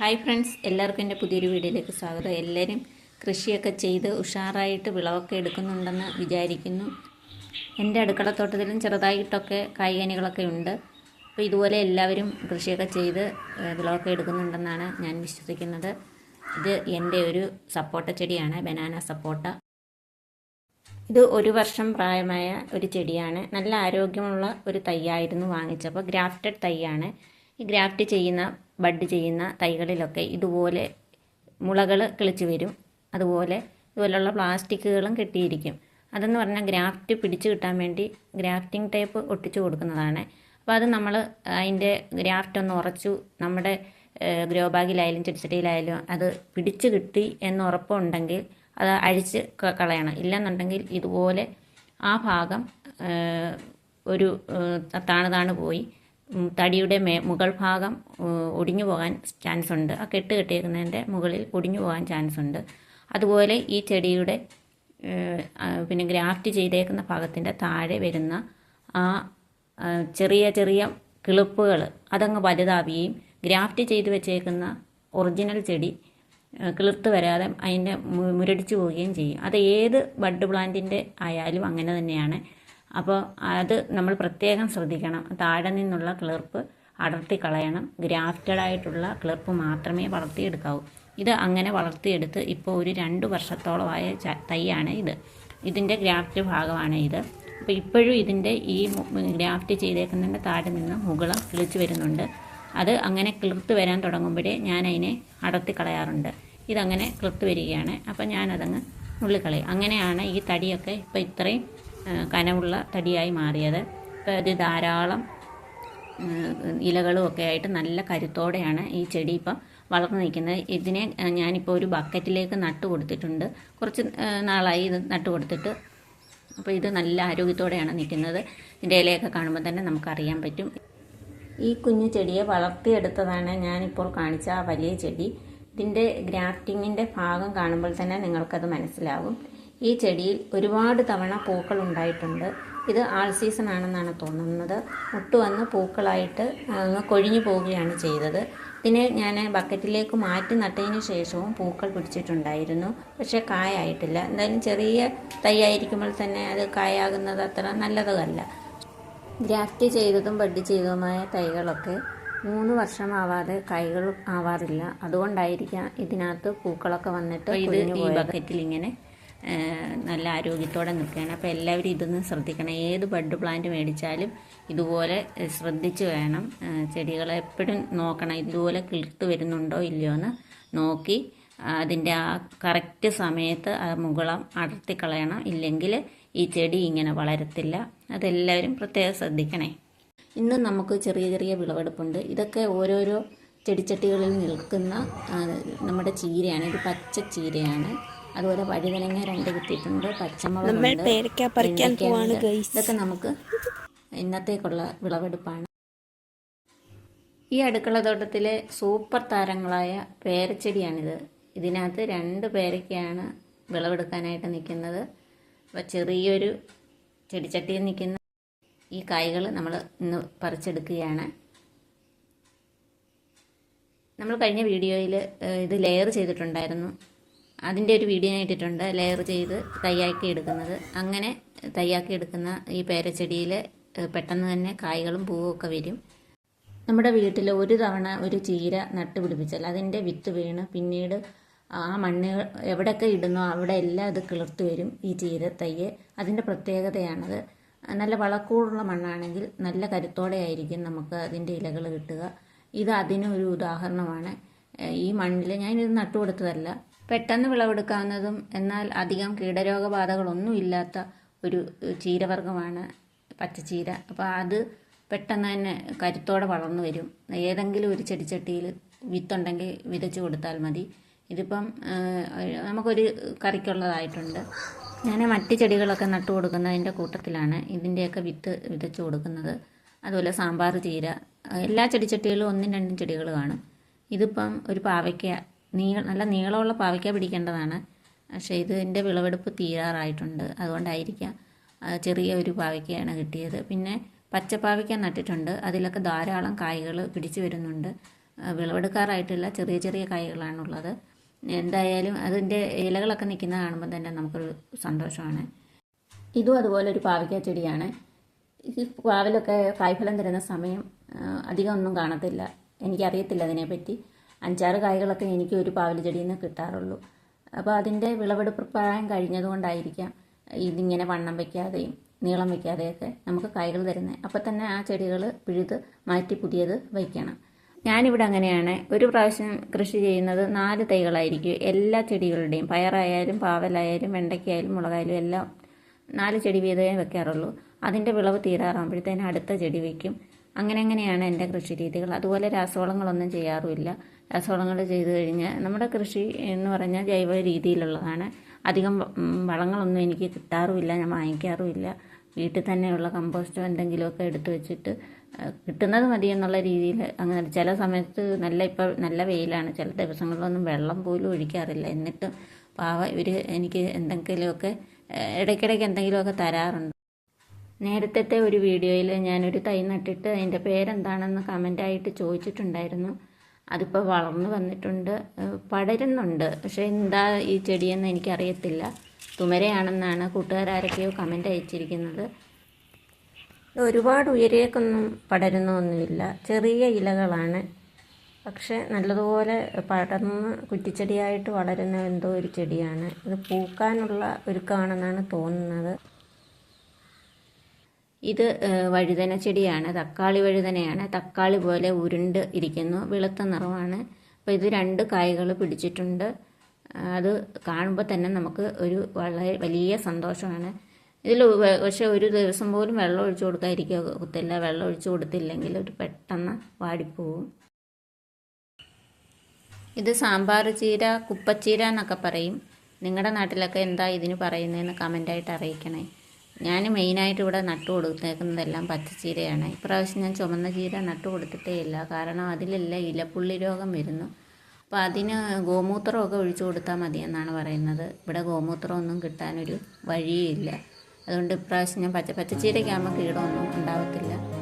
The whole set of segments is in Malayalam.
ഹായ് ഫ്രണ്ട്സ് എല്ലാവർക്കും എന്റെ പുതിയൊരു വീഡിയോയിലേക്ക് സ്വാഗതം. എല്ലാവരും കൃഷിയൊക്കെ ചെയ്ത് ഉഷാറായിട്ട് വിളവൊക്കെ എടുക്കുന്നുണ്ടെന്ന് വിചാരിക്കുന്നു. എന്റെ അടുക്കളത്തോട്ടത്തിലും ചെറുതായിട്ടൊക്കെ കായികനികളൊക്കെ ഉണ്ട്. അപ്പോൾ ഇതുപോലെ എല്ലാവരും കൃഷിയൊക്കെ ചെയ്ത് വിളവൊക്കെ എടുക്കുന്നുണ്ടെന്നാണ് ഞാൻ വിശ്വസിക്കുന്നത്. ഇത് എന്റെ ഒരു സപ്പോട്ട ചെടിയാണ് ബനാന സപ്പോട്ട. ഇത് ഒരു വർഷം പ്രായമായ ഒരു ചെടിയാണ്. നല്ല ആരോഗ്യമുള്ള ഒരു തൈയായിരുന്നു വാങ്ങിച്ചപ്പോൾ ഗ്രാഫ്റ്റഡ് തൈയാണ് ഈ ഗ്രാഫ്റ്റ് ചെയ്യുന്ന ബഡ് ചെയ്യുന്ന തൈകളിലൊക്കെ ഇതുപോലെ മുളകൾ കിളിച്ച് വരും. അതുപോലെ ഇതുപോലുള്ള പ്ലാസ്റ്റിക്കുകളും കെട്ടിയിരിക്കും. അതെന്ന് പറഞ്ഞാൽ ഗ്രാഫ്റ്റ് പിടിച്ചു കിട്ടാൻ വേണ്ടി ഗ്രാഫ്റ്റിംഗ് ടേപ്പ് ഒട്ടിച്ചു കൊടുക്കുന്നതാണ്. അപ്പോൾ അത് നമ്മൾ അതിന്റെ ഗ്രാഫ്റ്റ് ഒന്ന് ഉറച്ചു നമ്മുടെ ഗ്രോ ബാഗിലായാലും ചെടിച്ചട്ടിയിലായാലും അത് പിടിച്ചു കിട്ടി എന്ന് ഉറപ്പുണ്ടെങ്കിൽ അത് അഴിച്ച് കളയണം. ഇല്ലെന്നുണ്ടെങ്കിൽ ഇതുപോലെ ആ ഭാഗം ഒരു താണു താണ് പോയി. തടിയുടെ മേ മുകൾ ഭാഗം ഒടിഞ്ഞു പോകാൻ ചാൻസ് ഉണ്ട് ആ കെട്ട് കെട്ടിയിരിക്കുന്നതിന്റെ മുകളിൽ ഒടിഞ്ഞു പോകാൻ ചാൻസ് ഉണ്ട് അതുപോലെ ഈ ചെടിയുടെ പിന്നെ ഗ്രാഫ്റ്റ് ചെയ്തേക്കുന്ന ഭാഗത്തിന്റെ താഴെ വരുന്ന ആ ചെറിയ ചെറിയ കിളിപ്പുകൾ അതങ്ങ് വലുതാവുകയും ഗ്രാഫ്റ്റ് ചെയ്ത് വെച്ചേക്കുന്ന ഒറിജിനൽ ചെടി കിളിർത്ത് വരാതെ അതിന്റെ മുരടിച്ചു പോവുകയും ചെയ്യും. അത് ഏത് ബഡ് പ്ലാന്റിന്റെ ആയാലും അങ്ങനെ തന്നെയാണ്. അപ്പോൾ അത് നമ്മൾ പ്രത്യേകം ശ്രദ്ധിക്കണം. താഴെ നിന്നുള്ള ക്ലർപ്പ് അടർത്തി കളയണം. ഗ്രാഫ്റ്റഡ് ആയിട്ടുള്ള ക്ലർപ്പ് മാത്രമേ വളർത്തിയെടുക്കാവൂ. ഇത് അങ്ങനെ വളർത്തിയെടുത്ത് ഇപ്പോൾ ഒരു രണ്ട് വർഷത്തോളമായ തൈയാണ് ഇത്. ഇതിന്റെ ഗ്രാഫ്റ്റ് ഭാഗമാണ് ഇത്. അപ്പോൾ ഇപ്പോഴും ഇതിന്റെ ഈ ഗ്രാഫ്റ്റ് ചെയ്തേക്കുന്നതിന്റെ താഴെ നിന്ന് മുകളം കിളിച്ച് വരുന്നുണ്ട്. അത് അങ്ങനെ കിളിർത്ത് വരാൻ തുടങ്ങുമ്പോഴേ ഞാൻ അതിനെ അടർത്തി കളയാറുണ്ട്. ഇതങ്ങനെ കിളിർത്ത് വരികയാണ്. അപ്പോൾ ഞാനതങ്ങ് നുള്ളിക്കളയും അങ്ങനെയാണ് ഈ തടിയൊക്കെ ഇപ്പോൾ ഇത്രയും കനമുള്ള തടിയായി മാറിയത്. ഇപ്പോൾ ഇത് ധാരാളം ഇലകളും ഒക്കെ ആയിട്ട് നല്ല കരുത്തോടെയാണ് ഈ ചെടി ഇപ്പം വളർന്നു നിൽക്കുന്നത്. ഇതിനെ ഞാനിപ്പോൾ ഒരു ബക്കറ്റിലേക്ക് നട്ടു കൊടുത്തിട്ടുണ്ട്. കുറച്ച് നാളായി ഇത് നട്ടു കൊടുത്തിട്ട്. അപ്പോൾ ഇത് നല്ല ആരോഗ്യത്തോടെയാണ് നിൽക്കുന്നത്. ഇതിന്റെ ഇലയൊക്കെ കാണുമ്പോൾ തന്നെ നമുക്കറിയാൻ പറ്റും. ഈ കുഞ്ഞു ചെടിയെ വളർത്തിയെടുത്തതാണ് ഞാനിപ്പോൾ കാണിച്ച ആ വലിയ ചെടി. ഇതിന്റെ ഗ്രാഫ്റ്റിങ്ങിന്റെ ഭാഗം കാണുമ്പോൾ തന്നെ നിങ്ങൾക്കത് മനസ്സിലാകും ഈ ചെടിയിൽ ഒരുപാട് തവണ പൂക്കൾ ഉണ്ടായിട്ടുണ്ട്. ഇത് ആൾ സീസൺ ആണെന്നാണ് തോന്നുന്നത്. മുട്ട് വന്ന് പൂക്കളായിട്ട് അങ്ങ് കൊഴിഞ്ഞു പോവുകയാണ് ചെയ്തത്. ഇതിനെ ഞാൻ ബക്കറ്റിലേക്ക് മാറ്റി നട്ടതിന് ശേഷവും പൂക്കൾ പിടിച്ചിട്ടുണ്ടായിരുന്നു. പക്ഷേ കായായിട്ടില്ല. എന്തായാലും ചെറിയ തൈയായിരിക്കുമ്പോൾ തന്നെ അത് കായാകുന്നത് അത്ര നല്ലതല്ല ഗ്രാഫ്റ്റ് ചെയ്തതും ബഡ് ചെയ്തതുമായ തൈകളൊക്കെ മൂന്ന് വർഷമാവാതെ കായ്കൾ ആവാറില്ല. അതുകൊണ്ടായിരിക്കാം ഇതിനകത്ത് പൂക്കളൊക്കെ വന്നിട്ട് ഈ ബക്കറ്റിൽ ഇങ്ങനെ നല്ല ആരോഗ്യത്തോടെ നിൽക്കുകയാണ്. അപ്പോൾ എല്ലാവരും ഇതൊന്ന് ശ്രദ്ധിക്കണം. ഏത് ബഡ് പ്ലാന്റ് മേടിച്ചാലും ഇതുപോലെ ശ്രദ്ധിച്ച് വേണം. ചെടികളെ എപ്പോഴും നോക്കണം. ഇതുപോലെ കിളിർത്ത് വരുന്നുണ്ടോ ഇല്ലയോ എന്ന് നോക്കി അതിന്റെ ആ കറക്റ്റ് സമയത്ത് ആ മുകളം അടർത്തി കളയണം ഇല്ലെങ്കിൽ ഈ ചെടി ഇങ്ങനെ വളരത്തില്ല. അതെല്ലാവരും പ്രത്യേകം ശ്രദ്ധിക്കണേ. ഇന്ന് നമുക്ക് ചെറിയ ചെറിയ വിളവെടുപ്പുണ്ട്. ഇതൊക്കെ ഓരോരോ ചെടിച്ചട്ടികളിൽ നിൽക്കുന്ന നമ്മുടെ ചീരയാണ്. ഇത് പച്ച ചീരയാണ്. അതുപോലെ വഴുതനങ്ങ രണ്ട് കുത്തിയിട്ടുണ്ട് പച്ചമുളക്. ഇതൊക്കെ നമുക്ക് ഇന്നത്തേക്കുള്ള വിളവെടുപ്പാണ്. ഈ അടുക്കള തോട്ടത്തിലെ സൂപ്പർ താരങ്ങളായ പേരച്ചെടിയാണിത്. ഇതിനകത്ത് രണ്ട് പേരയ്ക്കാണ് വിളവെടുക്കാനായിട്ട് നിൽക്കുന്നത്. അപ്പോൾ ചെറിയൊരു ചെടിച്ചട്ടിയിൽ നിൽക്കുന്ന ഈ കായ്കൾ നമ്മൾ ഇന്ന് പറിച്ചെടുക്കുകയാണ്. നമ്മൾ കഴിഞ്ഞ വീഡിയോയിൽ ഇത് ലെയർ ചെയ്തിട്ടുണ്ടായിരുന്നു. അതിന്റെ ഒരു വീഡിയോ ഞാൻ ഇട്ടിട്ടുണ്ട്. ലെയർ ചെയ്ത് തയ്യാക്കി എടുക്കുന്നത്. അങ്ങനെ തയ്യാക്കി എടുക്കുന്ന ഈ പേരച്ചെടിയിൽ പെട്ടെന്ന് തന്നെ കായ്കളും പൂവും ഒക്കെ വരും. നമ്മുടെ വീട്ടിൽ ഒരു തവണ ഒരു ചീര നട്ടുപിടിപ്പിച്ചാൽ അതിന്റെ വിത്ത് വീണ് പിന്നീട് ആ മണ്ണ് എവിടെയൊക്കെ ഇടുന്നോ അവിടെ എല്ലാം അത് കിളിർത്ത് വരും ഈ ചീര തയ്യ്. അതിന്റെ പ്രത്യേകതയാണത്. നല്ല വളക്കൂടുള്ള മണ്ണാണെങ്കിൽ നല്ല കരുത്തോടെ ആയിരിക്കും നമുക്ക് അതിന്റെ ഇലകൾ കിട്ടുക. ഇത് അതിനൊരു ഉദാഹരണമാണ്. ഈ മണ്ണിൽ ഞാനിത് നട്ടുകൊടുത്തതല്ല. പെട്ടെന്ന് വിളവെടുക്കാവുന്നതും എന്നാൽ അധികം കീടരോഗബാധകളൊന്നും ഇല്ലാത്ത ഒരു ചീരവർഗമാണ് പച്ചച്ചീര. അപ്പോൾ അത് പെട്ടെന്ന് തന്നെ കരുത്തോടെ വളർന്നു വരും. ഏതെങ്കിലും ഒരു ചെടിച്ചട്ടിയിൽ വിത്തുണ്ടെങ്കിൽ വിതച്ച് കൊടുത്താൽ മതി. ഇതിപ്പം നമുക്കൊരു കറിക്കുള്ളതായിട്ടുണ്ട്. ഞാൻ മറ്റ് ചെടികളൊക്കെ നട്ടു കൊടുക്കുന്നതിന്റെ കൂട്ടത്തിലാണ് ഇതിന്റെയൊക്കെ വിത്ത് വിതച്ച് കൊടുക്കുന്നത്. അതുപോലെ സാമ്പാർ ചീര. എല്ലാ ചെടിച്ചട്ടികളും ഒന്നും രണ്ടും ചെടികൾ കാണും. ഇതിപ്പം ഒരു പാവയ്ക്ക നീള നല്ല നീളമുള്ള പാവയ്ക്ക പിടിക്കേണ്ടതാണ്. പക്ഷേ ഇതിന്റെ വിളവെടുപ്പ് തീരാറായിട്ടുണ്ട്. അതുകൊണ്ടായിരിക്കാം ചെറിയ ഒരു പാവയ്ക്കയാണ് കിട്ടിയത്. പിന്നെ പച്ചപ്പാവയ്ക്ക നട്ടിട്ടുണ്ട്. അതിലൊക്കെ ധാരാളം കായ്കൾ പിടിച്ചു വരുന്നുണ്ട്. വിളവെടുക്കാറായിട്ടില്ല. ചെറിയ ചെറിയ കായ്കളാണുള്ളത്. എന്തായാലും അതിന്റെ ഇലകളൊക്കെ നിൽക്കുന്ന കാണുമ്പോൾ തന്നെ നമുക്കൊരു സന്തോഷമാണ്. ഇതും അതുപോലെ ഒരു പാവയ്ക്ക ചെടിയാണ്. ഈ പാവലൊക്കെ കായ്ഫലം തരുന്ന സമയം അധികം ഒന്നും കാണത്തില്ല. എനിക്കറിയത്തില്ല അതിനെപ്പറ്റി. അഞ്ചാറ് കായ്കളൊക്കെ എനിക്ക് ഒരു പാവൽ ചെടിയിൽ നിന്ന് കിട്ടാറുള്ളൂ. അപ്പോൾ അതിന്റെ വിളവെടുപ്പ് പ്രായം കഴിഞ്ഞതുകൊണ്ടായിരിക്കാം ഇതിങ്ങനെ വണ്ണം വയ്ക്കാതെയും നീളം വയ്ക്കാതെയൊക്കെ നമുക്ക് കായ്കൾ തരുന്നത്. അപ്പോൾ തന്നെ ആ ചെടികൾ പിഴുത് മാറ്റി പുതിയത് വയ്ക്കണം. ഞാനിവിടെ അങ്ങനെയാണ്. ഒരു പ്രാവശ്യം കൃഷി ചെയ്യുന്നത് നാല് തൈകളായിരിക്കും. എല്ലാ ചെടികളുടെയും പയറായാലും പാവലായാലും വെണ്ടയ്ക്കായാലും മുളകായാലും എല്ലാം നാല് ചെടി വീതമേ വെക്കാറുള്ളൂ അതിന്റെ വിളവ് തീരാറാകുമ്പോഴത്തേനും അടുത്ത ചെടി വയ്ക്കും. അങ്ങനെ അങ്ങനെയാണ് എന്റെ കൃഷി രീതികൾ? അതുപോലെ രാസവളങ്ങളൊന്നും ചെയ്യാറുമില്ല. രാസവളങ്ങൾ ചെയ്തു കഴിഞ്ഞാൽ നമ്മുടെ കൃഷി എന്ന് പറഞ്ഞാൽ ജൈവ രീതിയിലുള്ളതാണ്. അധികം വളങ്ങളൊന്നും എനിക്ക് കിട്ടാറുമില്ല ഞാൻ വാങ്ങിക്കാറുമില്ല. വീട്ടിൽ തന്നെയുള്ള കമ്പോസ്റ്റോ എന്തെങ്കിലുമൊക്കെ എടുത്തു വെച്ചിട്ട് കിട്ടുന്നത് മതി എന്നുള്ള രീതിയിൽ അങ്ങനെ ചില സമയത്ത് നല്ല ഇപ്പോൾ നല്ല വെയിലാണ്. ചില ദിവസങ്ങളിലൊന്നും വെള്ളം പോലും ഒഴിക്കാറില്ല. എന്നിട്ടും പാവ ഇവർ എനിക്ക് എന്തെങ്കിലുമൊക്കെ ഇടയ്ക്കിടയ്ക്ക് എന്തെങ്കിലുമൊക്കെ തരാറുണ്ട്. നേരത്തെ ഒരു വീഡിയോയിൽ ഞാനൊരു തൈ നട്ടിട്ട് അതിന്റെ പേരെന്താണെന്ന് കമന്റായിട്ട് ചോദിച്ചിട്ടുണ്ടായിരുന്നു. അതിപ്പോൾ വളർന്നു വന്നിട്ടുണ്ട്. പടരുന്നുണ്ട്. പക്ഷേ എന്താ ഈ ചെടിയെന്ന് എനിക്കറിയത്തില്ല. തുമരയാണെന്നാണ് കൂട്ടുകാരൊക്കെയോ കമന്റ് അയച്ചിരിക്കുന്നത്. ഒരുപാട് ഉയരേക്കൊന്നും പടരുന്നൊന്നുമില്ല. ചെറിയ ഇലകളാണ്. പക്ഷെ നല്ലതുപോലെ പടർന്ന് കുറ്റിച്ചെടിയായിട്ട് വളരുന്ന എന്തോ ഒരു ചെടിയാണ്. ഇത് പൂക്കാനുള്ള ഒരുക്കമാണെന്നാണ് തോന്നുന്നത്. ഇത് വഴുതന ചെടിയാണ് തക്കാളി വഴുതനയാണ്. തക്കാളി പോലെ ഉരുണ്ട് ഇരിക്കുന്നു വെളുത്ത നിറമാണ്. അപ്പോൾ ഇത് രണ്ട് കായകൾ പിടിച്ചിട്ടുണ്ട്. അത് കാണുമ്പോൾ തന്നെ നമുക്ക് ഒരു വളരെ വലിയ സന്തോഷമാണ്. ഇതിൽ പക്ഷെ ഒരു ദിവസം പോലും വെള്ളം ഒഴിച്ചു കൊടുക്കാതിരിക്കുക കുത്തില്ല വെള്ളം ഒഴിച്ചു കൊടുത്തില്ലെങ്കിൽ ഒരു പെട്ടെന്ന് വാടിപ്പോവും. ഇത് സാമ്പാർ ചീര കുപ്പച്ചീര എന്നൊക്കെ പറയും. നിങ്ങളുടെ നാട്ടിലൊക്കെ എന്താ ഇതിന് പറയുന്നതെന്ന് കമന്റായിട്ട് അറിയിക്കണേ. ഞാൻ മെയിനായിട്ട് ഇവിടെ നട്ടു കൊടുത്തേക്കുന്നതെല്ലാം പച്ചച്ചീരയാണ്. ഇപ്രാവശ്യം ഞാൻ ചുമന്ന ചീര നട്ടു കൊടുത്തിട്ടേ ഇല്ല. കാരണം അതിലെല്ലാം ഇലപ്പുള്ളി രോഗം വരുന്നു. അപ്പോൾ അതിന് ഗോമൂത്രമൊക്കെ ഒഴിച്ചു കൊടുത്താൽ മതിയെന്നാണ് പറയുന്നത്. ഇവിടെ ഗോമൂത്രമൊന്നും കിട്ടാനൊരു വഴിയില്ല. അതുകൊണ്ട് ഇപ്രാവശ്യം ഞാൻ പച്ച പച്ചച്ചീരയ്ക്കാകുമ്പോൾ കീടമൊന്നും ഉണ്ടാവത്തില്ല.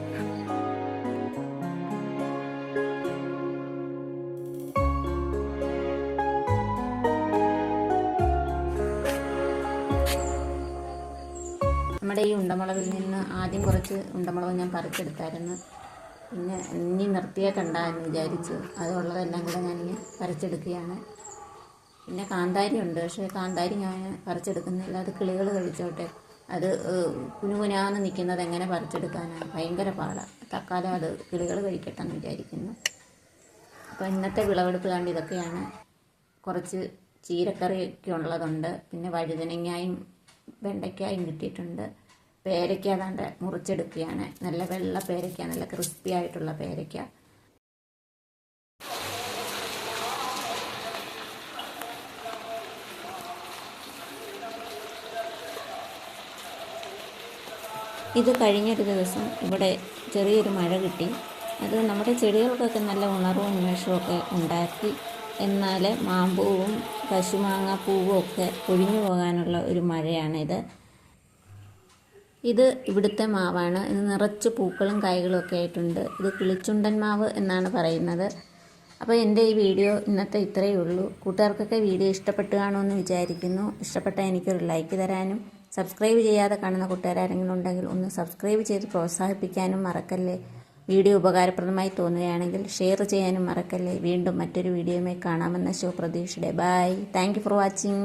നമ്മുടെ ഈ ഉണ്ടമുളകിൽ നിന്ന് ആദ്യം കുറച്ച് ഉണ്ടമുളക് ഞാൻ പറിച്ചെടുത്തായിരുന്നു. പിന്നെ ഇനി നിർത്തിയേക്കണ്ട എന്ന് വിചാരിച്ചു. അതുള്ളതെല്ലാം കൂടെ ഞാൻ ഇനി പറിച്ചെടുക്കുകയാണ്. പിന്നെ കാന്താരി ഉണ്ട്. പക്ഷേ കാന്താരി ഞാൻ പറിച്ചെടുക്കുന്നില്ല. അത് കിളികൾ കഴിച്ചോട്ടെ. അത് കുനുകുനാന്ന് നിൽക്കുന്നത് എങ്ങനെ പറിച്ചെടുക്കാനാണ്? ഭയങ്കര പാടാണ് തക്കാലം അത് കിളികൾ കഴിക്കട്ടെ എന്ന് വിചാരിക്കുന്നു. അപ്പോൾ ഇന്നത്തെ വിളവെടുപ്പ് കണ്ട് ഇതൊക്കെയാണ് കുറച്ച് ചീരക്കറിയൊക്കെ ഉള്ളതുണ്ട്. പിന്നെ വഴുതനങ്ങായും വെണ്ടയ്ക്കായും കിട്ടിയിട്ടുണ്ട്. പേരയ്ക്ക അതാണ്ട് മുറിച്ചെടുക്കുകയാണ്. നല്ല വെള്ള പേരയ്ക്ക നല്ല ക്രിസ്പി ആയിട്ടുള്ള പേരയ്ക്ക. ഇത് കഴിഞ്ഞൊരു ദിവസം ഇവിടെ ചെറിയൊരു മഴ കിട്ടി. അത് നമ്മുടെ ചെടികൾക്കൊക്കെ നല്ല ഉണർവും ഉന്മേഷവും ഉണ്ടാക്കി. എന്നാൽ മാമ്പൂവും പശുമാങ്ങ പൂവും ഒക്കെ പൊഴിഞ്ഞു പോകാനുള്ള ഒരു മഴയാണിത്. ഇത് ഇവിടുത്തെ മാവാണ്. ഇത് നിറച്ച് പൂക്കളും കായ്കളും ഒക്കെ ആയിട്ടുണ്ട്. ഇത് കിളിച്ചുണ്ടൻ മാവ് എന്നാണ് പറയുന്നത്. അപ്പോൾ എന്റെ ഈ വീഡിയോ ഇന്നത്തെ ഇത്രയേ ഉള്ളൂ. കൂട്ടുകാർക്കൊക്കെ വീഡിയോ ഇഷ്ടപ്പെട്ടു കാണുമെന്ന് വിചാരിക്കുന്നു. ഇഷ്ടപ്പെട്ടാൽ എനിക്കൊരു ലൈക്ക് തരാനും സബ്സ്ക്രൈബ് ചെയ്യാതെ കാണുന്ന കൂട്ടുകാരെങ്കിലും ഉണ്ടെങ്കിൽ ഒന്ന് സബ്സ്ക്രൈബ് ചെയ്ത് പ്രോത്സാഹിപ്പിക്കാനും മറക്കല്ലേ. വീഡിയോ ഉപകാരപ്രദമായി തോന്നുകയാണെങ്കിൽ ഷെയർ ചെയ്യാനും മറക്കല്ലേ. വീണ്ടും മറ്റൊരു വീഡിയോയുമായി കാണാമെന്ന ശുഭപ്രതീക്ഷയുടെ. Bye thank for watching